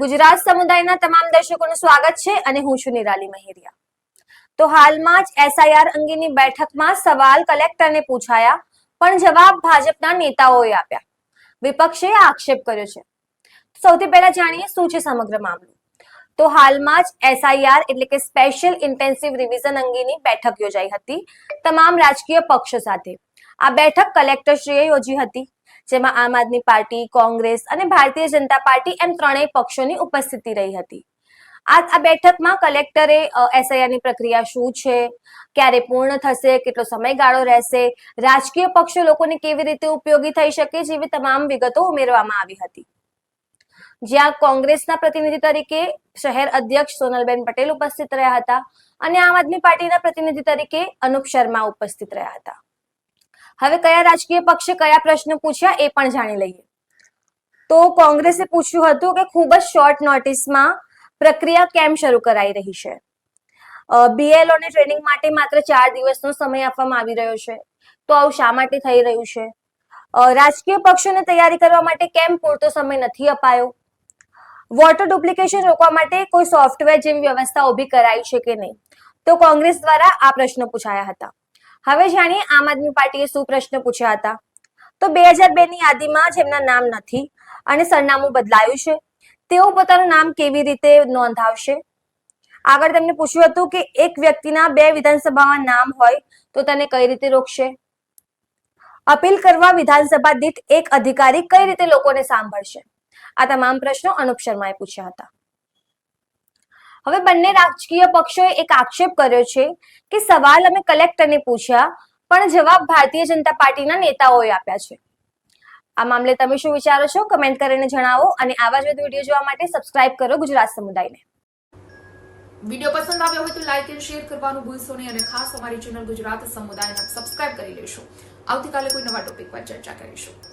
ગુજરાત સમુદાયના તમામ દર્શકોનું સ્વાગત છે અને હું છું નિરાલી મહેરિયા. તો હાલમાં જ એસઆઈઆર અંગેની બેઠકમાં સવાલ કલેક્ટરને પૂછાયા, પણ જવાબ ભાજપના નેતાઓએ આપ્યા. વિપક્ષે આક્ષેપ કર્યો છે. સૌથી પહેલા જાણીએ શું છે સમગ્ર મામલો. તો હાલમાં જ એસઆઈઆર એટલે કે સ્પેશિયલ ઇન્ટેન્સિવ રિવિઝન અંગેની બેઠક યોજાઈ હતી તમામ રાજકીય પક્ષો સાથે. આ બેઠક કલેક્ટરશ્રીએ યોજી હતી. જેમાં આમ આદમી પાર્ટી, કોંગ્રેસ અને ભારતીય જનતા પાર્ટી એમ ત્રણેય પક્ષોની ઉપસ્થિતિ રહી હતી. આ બેઠકમાં કલેક્ટરે એસઆઈઆરની પ્રક્રિયા શું છે? ક્યારે પૂર્ણ થશે? કેટલો સમયગાળો રહેશે? રાજકીય પક્ષો લોકોને કેવી રીતે ઉપયોગી થઈ શકે જેવી તમામ વિગતો ઉમેરવામાં આવી હતી. જ્યાં કોંગ્રેસના પ્રતિનિધિ તરીકે શહેર અધ્યક્ષ સોનલબેન પટેલ ઉપસ્થિત રહ્યા હતા અને આમ આદમી પાર્ટીના પ્રતિનિધિ તરીકે અનુપ શર્મા ઉપસ્થિત રહ્યા હતા. હવે કયા રાજકીય પક્ષે કયા પ્રશ્નો પૂછ્યા એ પણ જાણી લઈએ. તો કોંગ્રેસે પૂછ્યું હતું કે ખૂબ જ શોર્ટ નોટિસમાં પ્રક્રિયા કેમ શરૂ કરાઈ રહી છે? બીએલઓ ને ટ્રેનિંગ માટે માત્ર ચાર દિવસનો સમય આપવામાં આવી રહ્યો છે. તો આવું શા માટે થઈ રહ્યું છે? રાજકીય પક્ષોને તૈયારી કરવા માટે કેમ પૂરતો સમય નથી અપાયો? વોટર ડુપ્લિકેશન રોકવા માટે કોઈ સોફ્ટવેર જેવી વ્યવસ્થા ઊભી કરાઈ છે કે નહીં? તો કોંગ્રેસ દ્વારા આ પ્રશ્નો પૂછાયા હતા. હવે જાણીએ આમ આદમી પાર્ટીએ શું પ્રશ્ન પૂછ્યા હતા? તો બે હજાર બે ની યાદીમાં જેમના નામ નથી અને સરનામું બદલાયું છે. તેઓ પોતાનું નામ કેવી રીતે નોંધાવશે? આગળ તેમને પૂછ્યું હતું કે એક વ્યક્તિના બે વિધાનસભામાં નામ હોય તો તેને કઈ રીતે રોકશે? અપીલ કરવા વિધાનસભા દીઠ એક અધિકારી કઈ રીતે લોકોને સાંભળશે? આ તમામ પ્રશ્નો અનુપ શર્માએ પૂછ્યા હતા. હવે બંને રાજકીય પક્ષોએ એક આક્ષેપ કર્યો છે કે સવાલ અમે કલેક્ટરને પૂછ્યા, પણ જવાબ ભારતીય જનતા પાર્ટીના નેતાઓએ આપ્યા છે. આ મામલે તમે શું વિચારો છો? કમેન્ટ કરીને જણાવો અને આવા જ વધુ વીડિયો જોવા માટે સબસ્ક્રાઇબ કરો ગુજરાત સમુદાયને. વીડિયો પસંદ આવ્યો હોય તો લાઈક અને શેર કરવાનું ભૂલશો નહીં અને ખાસ અમારી ચેનલ ગુજરાત સમુદાયને સબસ્ક્રાઇબ કરી લેશો. આવતીકાલે કોઈ નવા ટોપિક પર ચર્ચા કરીશું.